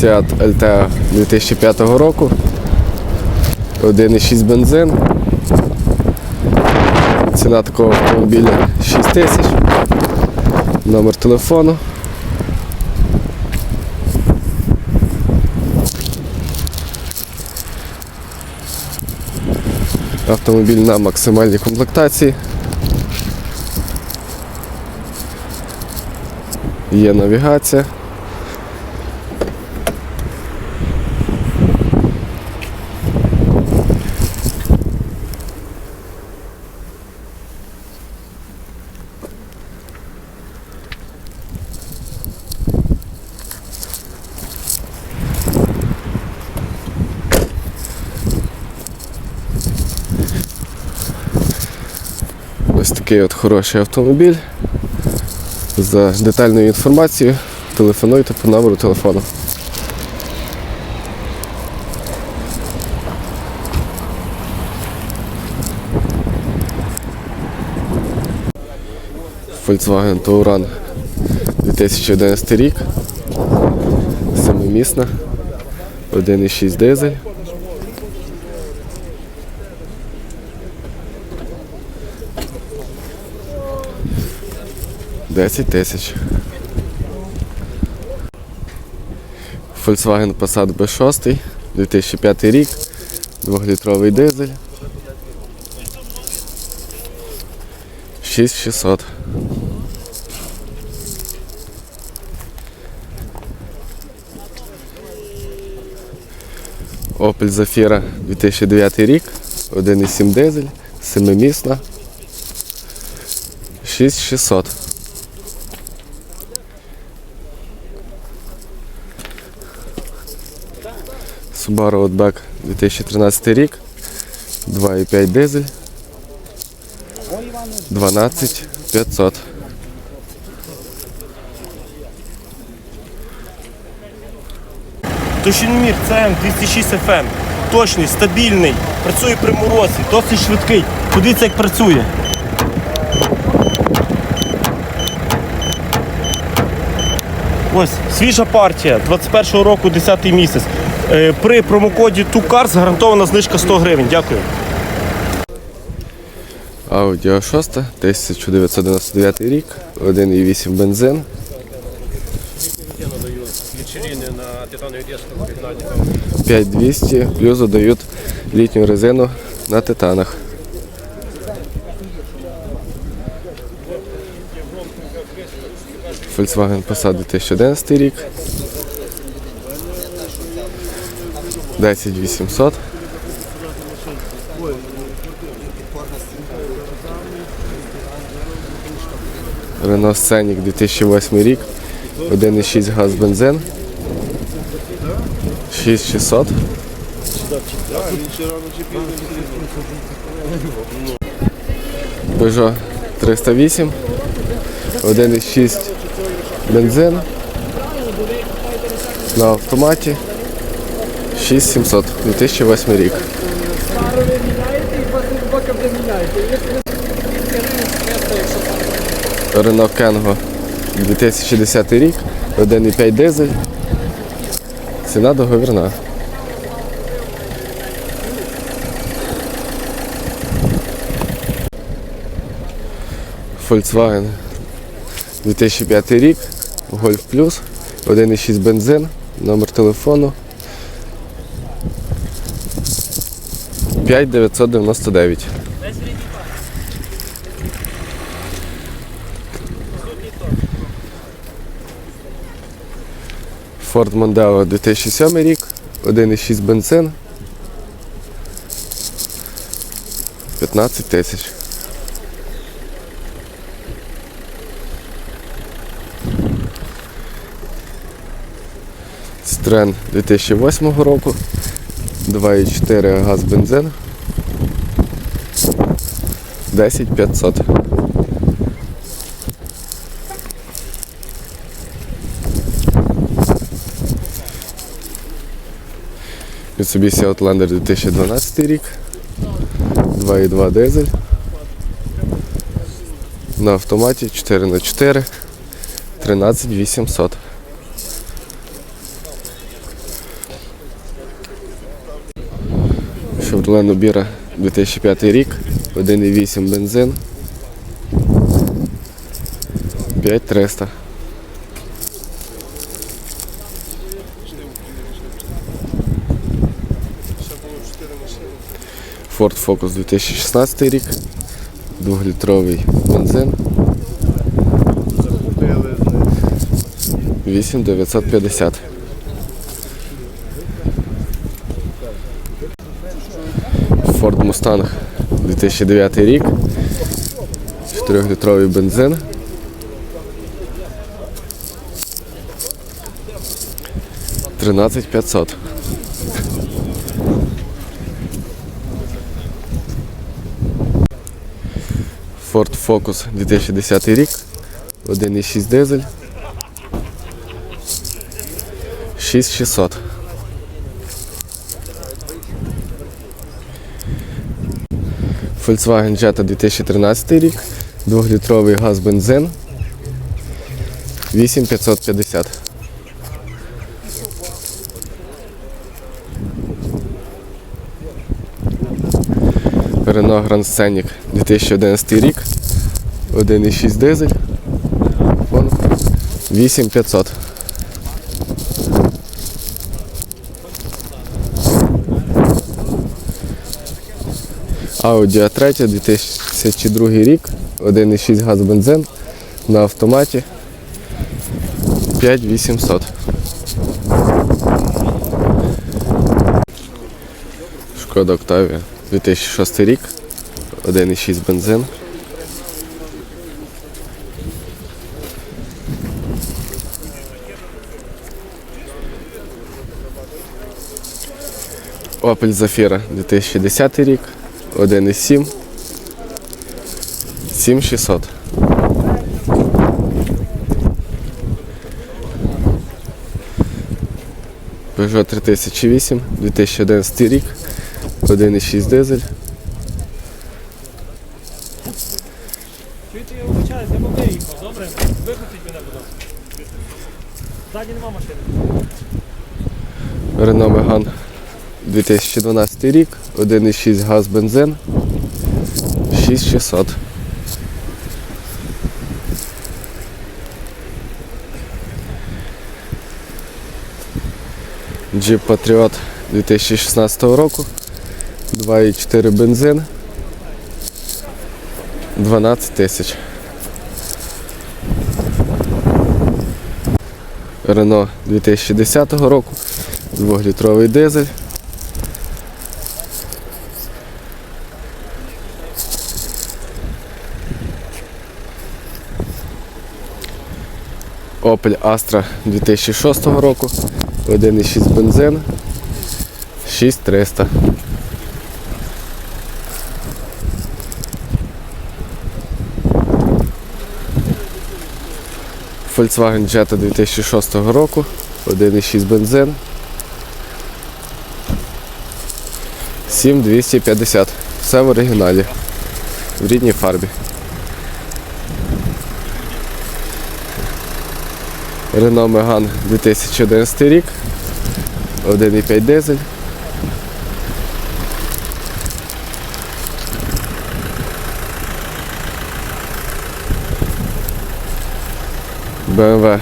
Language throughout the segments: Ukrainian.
Seat Altea 2005 року. 1,6 бензин. Ціна такого автомобіля 6 тисяч. Номер телефону. Автомобіль на максимальній комплектації. Є навігація. Ось такий от хороший автомобіль. За детальною інформацією телефонуйте по номеру телефону. Volkswagen Touran 2011 рік. Семимісна. 1,6 дизель. Десять тисяч. Volkswagen Passat B6, 2005 рік, 2-літровий дизель. 6600. Opel Zafira 2009 рік, 1,7 дизель, 7-місна. 6600. Subaru Outback 2013 рік, 2,5 дизель, 12 500. Тощиномір CM 206 FM. Точний, стабільний, працює при морозі, досить швидкий. Подивіться, як працює. Ось, свіжа партія, 21-го року, 10 місяць. Е, При промокоді TUCARS гарантована знижка 100 гривень. Дякую. Audi A6, 1999 рік, 1,8 бензин, на титановой дисках пригнать. 5200, плюс додають літню резину на титанах. Volkswagen Passat 2011 рік. 10800. Renault Scenic 2008 рік. 1,6 газ бензин. 6600. Peugeot 308. 1,6 бензин. На автоматі. 6700. 2008 рік. Renault Kangoo 2010 рік. 1,5 дизель. Ціна договірна. Volkswagen 2005 рік, Golf Plus, 1,6 бензин, номер телефону 5999. Ford Mondeo 2007 рік, 1,6 бензин. 15 тисяч. Citroen 2008 року, 2,4 газ бензин. 10 500. Mitsubishi Outlander 2012 рік. 2,2 дизель. На автоматі 4х4 13 Chevrolet Nubira 2005 рік, 1,8 бензин. 5300. Ford Focus 2016 рік, 2-літровий бензин. 8950. Ford Mustang 2009 рік. 4-літровий бензин. Тринадцять п'ятсот. Ford Focus 2010 рік. 1,6 дизель. 6600. Volkswagen Jetta 2013 рік. 2-літровий газ бензин. 8550. Renault Grand Scenic 2011 рік. 1,6 дизель. Вон 8500. Audi A3 2002 рік, 1,6 газ бензин на автоматі 5800. Шкода Octavia 2006 рік, 1,6 бензин. Opel Zafira 2010 рік, 1,7. 7600. Peugeot 3008, 2011 рік, 1,6 дизель. Чуєте, я вибачаюсь, я б виїхав, добре? Випустіть мене, будь ласка. Ззаді нема машини. Renault Megane 2012 рік, 1,6 газ бензин, 6600. Jeep Patriot 2016 року, 2,4 бензин, 12 тисяч. Renault 2010 року, 2-літровий дизель. Opel Astra 2006 року, 1,6 бензин, 6300. Volkswagen Jetta 2006 року, 1,6 бензин. 7250. Все в оригіналі. В рідній фарбі. Renault Megane 2011 рік. 1,5 дизель. BMW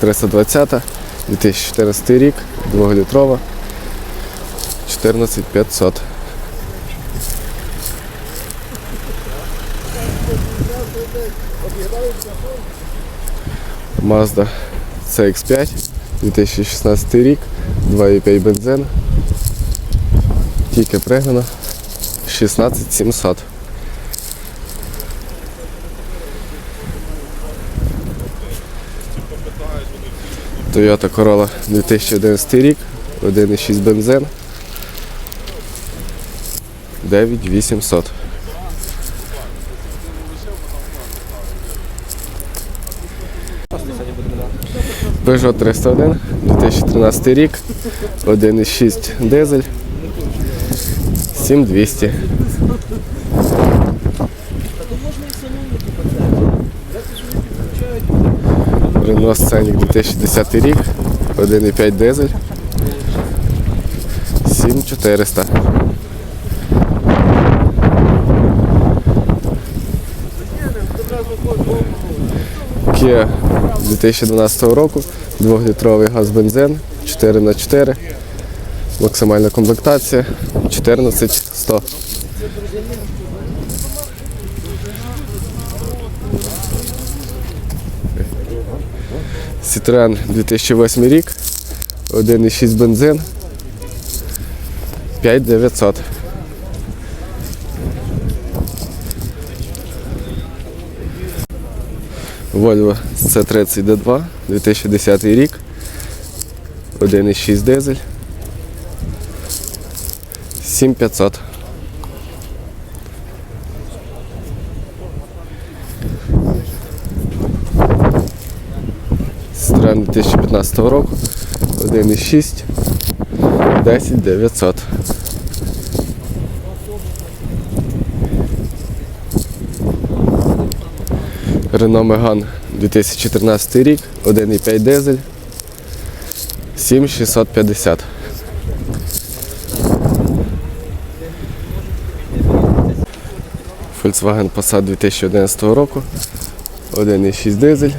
320 2014 рік, 2-літрова, 14500. Mazda CX5 2016 рік, 2,5 бензин. Тільки пригнано 16700. Toyota Corolla 2011 рік, 1,6 бензин. 9800. Peugeot 301, 2013 рік, 1,6 дизель, 7200. Renault Scenic 2010 рік, 1,5 дизель, 7400. Kia 2012 року, 2-літровий газ бензин 4х4, максимальна комплектація 14100. Citroen 2008 рік, 1,6 бензин, 5900. Volvo C30 D2, 2010 рік, 1,6 дизель, 7500. Citroen 2015 року, 1,6, 10900. Renault Megane 2014 рік, 1,5 дизель, 7650. Volkswagen Passat 2011 року, 1,6 дизель.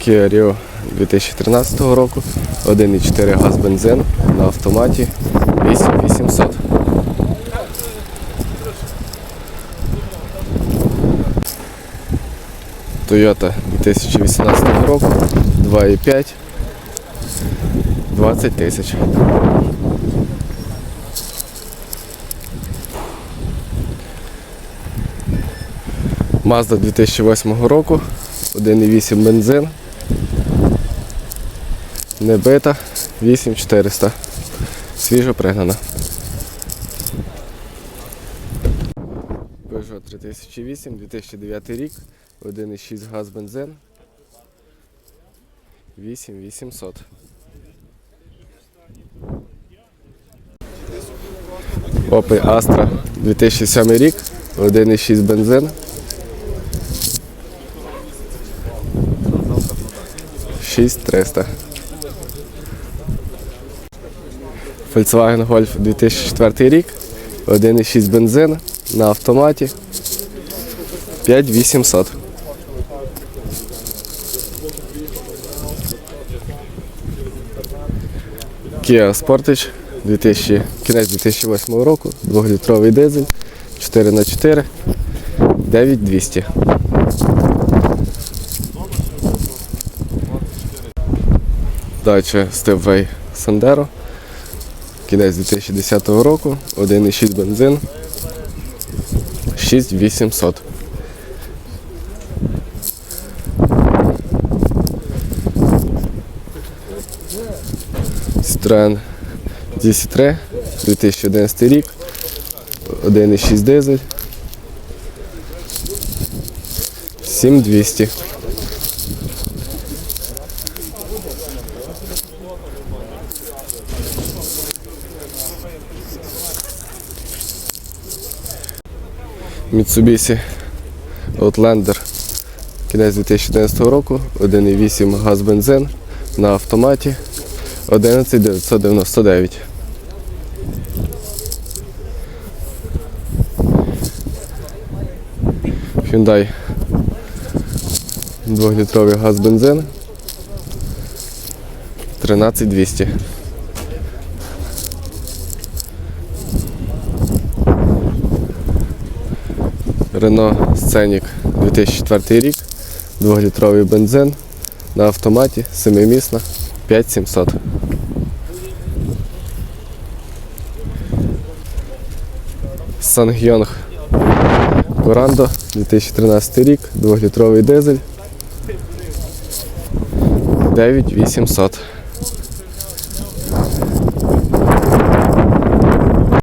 Kia Rio 2013 року, 1,4 газ бензин на автоматі 8800. Toyota 2018 року, 2,5, 20 тисяч. Mazda 2008 року, 1,8 бензин, не бита, 8400. Свіжо пригнана. Peugeot 3008, 2009 рік, 1,6 газ бензин. 8800. Opel Astra 2007 рік, 1,6 бензин. 6300. Volkswagen Golf 2004 рік, 1,6 бензин на автоматі 5800. Kia Sportage 2000, кінець 2008 року, 2-літровий дизель, 4х4, 9200. Дача Stepway Sandero. Кінець 2010 року, 1,6 бензин, 6800. Citroen DC3, 2011 рік, 1,6 дизель, 7200. Mitsubishi Outlander кінець 2011 року, 1,8 газ бензин на автоматі 11999. Hyundai 2-літровий газ бензин 13200. Renault Scenic 2004 рік, 2-літровий бензин на автоматі, 7-місна, 5700. Ssangyong Corando 2013 рік, 2-літровий дизель, 9800.